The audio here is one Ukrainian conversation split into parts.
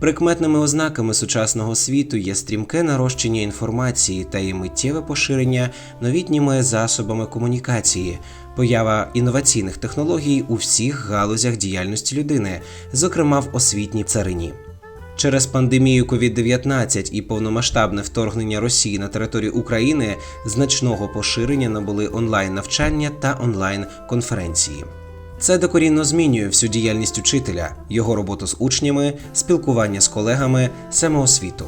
Прикметними ознаками сучасного світу є стрімке нарощення інформації та її миттєве поширення новітніми засобами комунікації, поява інноваційних технологій у всіх галузях діяльності людини, зокрема в освітній царині. Через пандемію COVID-19 і повномасштабне вторгнення Росії на територію України значного поширення набули онлайн навчання та онлайн конференції. Це докорінно змінює всю діяльність учителя, його роботу з учнями, спілкування з колегами, самоосвіту.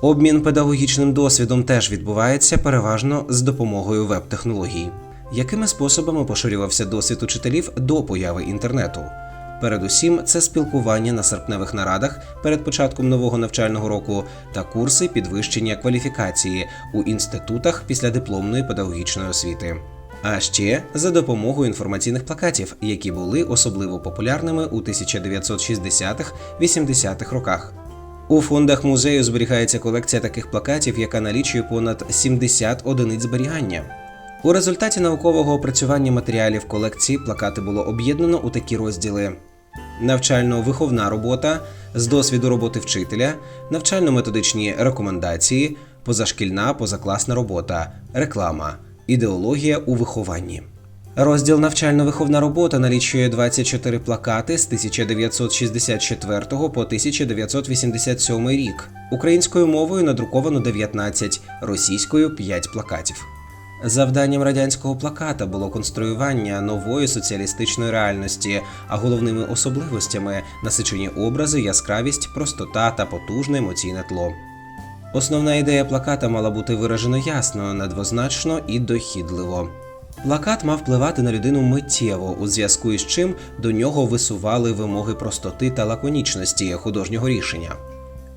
Обмін педагогічним досвідом теж відбувається переважно з допомогою веб-технологій. Якими способами поширювався досвід учителів до появи інтернету? Передусім, це спілкування на серпневих нарадах перед початком нового навчального року та курси підвищення кваліфікації у інститутах післядипломної педагогічної освіти. А ще за допомогою інформаційних плакатів, які були особливо популярними у 1960-80-х роках. У фондах музею зберігається колекція таких плакатів, яка налічує понад 70 одиниць зберігання. У результаті наукового опрацювання матеріалів колекції плакати було об'єднано у такі розділи: навчально-виховна робота, з досвіду роботи вчителя, навчально-методичні рекомендації, позашкільна позакласна робота, реклама, ідеологія у вихованні. Розділ навчально-виховна робота налічує 24 плакати з 1964 по 1987 рік. Українською мовою надруковано 19, російською 5 плакатів. Завданням радянського плаката було конструювання нової соціалістичної реальності, а головними особливостями насичені образи, яскравість, простота та потужне емоційне тло. Основна ідея плаката мала бути виражена ясно, недвозначно і дохідливо. Плакат мав впливати на людину миттєво, у зв'язку із чим до нього висували вимоги простоти та лаконічності художнього рішення.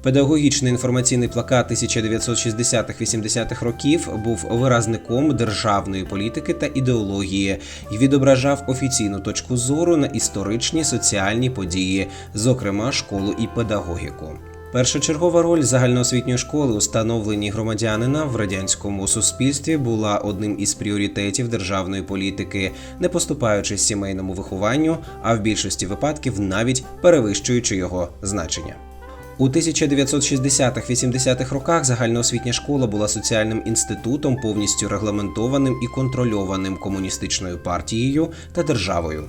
Педагогічний інформаційний плакат 1960-80-х років був виразником державної політики та ідеології і відображав офіційну точку зору на історичні соціальні події, зокрема школу і педагогіку. Першочергова роль загальноосвітньої школи у становленні громадянина в радянському суспільстві була одним із пріоритетів державної політики, не поступаючись сімейному вихованню, а в більшості випадків навіть перевищуючи його значення. У 1960-80-х роках загальноосвітня школа була соціальним інститутом, повністю регламентованим і контрольованим комуністичною партією та державою.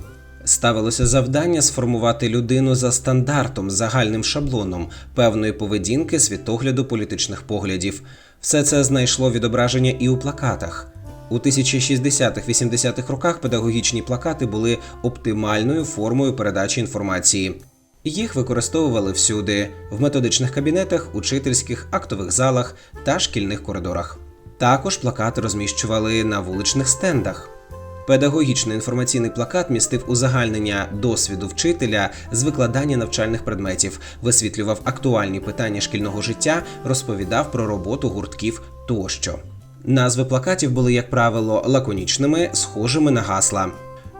Ставилося завдання сформувати людину за стандартом, загальним шаблоном певної поведінки, світогляду політичних поглядів. Все це знайшло відображення і у плакатах. У 1060-80-х роках педагогічні плакати були оптимальною формою передачі інформації. Їх використовували всюди в методичних кабінетах, учительських, актових залах та шкільних коридорах. Також плакати розміщували на вуличних стендах. Педагогічний інформаційний плакат містив узагальнення досвіду вчителя з викладання навчальних предметів, висвітлював актуальні питання шкільного життя, розповідав про роботу гуртків тощо. Назви плакатів були, як правило, лаконічними, схожими на гасла.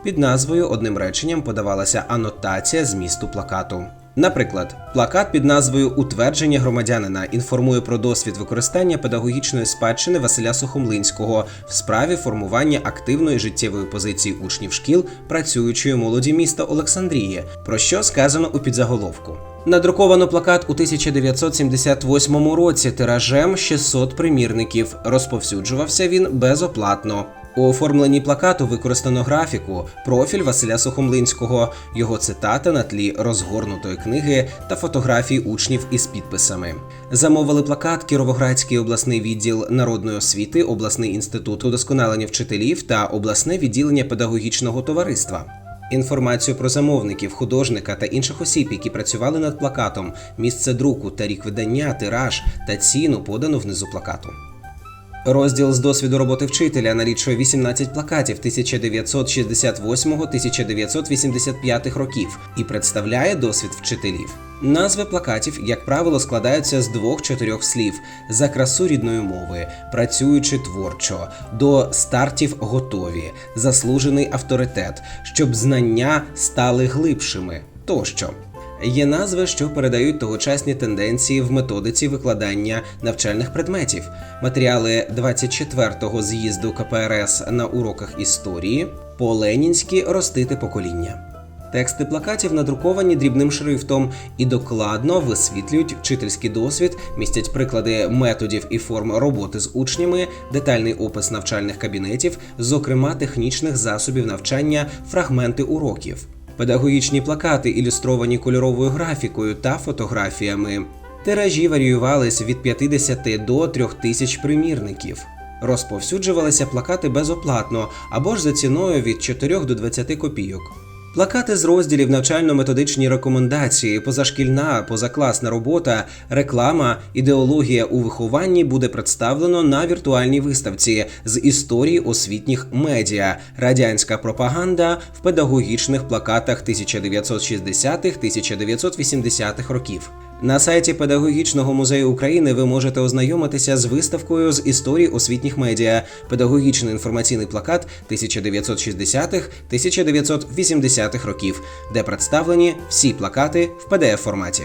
Під назвою одним реченням подавалася анотація змісту плакату. Наприклад, плакат під назвою Утвердження громадянина інформує про досвід використання педагогічної спадщини Василя Сухомлинського в справі формування активної життєвої позиції учнів шкіл працюючої молоді міста Олександрії, про що сказано у підзаголовку. Надруковано плакат у 1978 році тиражем 600 примірників. Розповсюджувався він безоплатно. У оформленні плакату використано графіку, профіль Василя Сухомлинського, його цитата на тлі розгорнутої книги та фотографії учнів із підписами. Замовили плакат Кіровоградський обласний відділ народної освіти, обласний інститут удосконалення вчителів та обласне відділення педагогічного товариства. Інформацію про замовників, художника та інших осіб, які працювали над плакатом, місце друку та рік видання, тираж та ціну подано внизу плакату. Розділ з досвіду роботи вчителя налічує 18 плакатів 1988-1985 років і представляє досвід вчителів. Назви плакатів, як правило, складаються з двох-чотирьох слів за красу рідної мови, працюючи творчо, до стартів готові, заслужений авторитет, щоб знання стали глибшими тощо. Є назви, що передають тогочасні тенденції в методиці викладання навчальних предметів. Матеріали 24-го з'їзду КПРС на уроках історії, по-ленінськи ростити покоління. Тексти плакатів надруковані дрібним шрифтом і докладно висвітлюють вчительський досвід, містять приклади методів і форм роботи з учнями, детальний опис навчальних кабінетів, зокрема технічних засобів навчання, фрагменти уроків. Педагогічні плакати ілюстровані кольоровою графікою та фотографіями. Тиражі варіювались від 50 до 3000 примірників. Розповсюджувалися плакати безоплатно або ж за ціною від 4 до 20 копійок. Плакати з розділів навчально-методичні рекомендації, позашкільна, позакласна робота, реклама, ідеологія у вихованні буде представлено на віртуальній виставці з історії освітніх медіа, радянська пропаганда в педагогічних плакатах 1960-1980-х років. На сайті Педагогічного музею України ви можете ознайомитися з виставкою з історії освітніх медіа, педагогічний інформаційний плакат 1960-1980-х років, де представлені всі плакати в pdf форматі.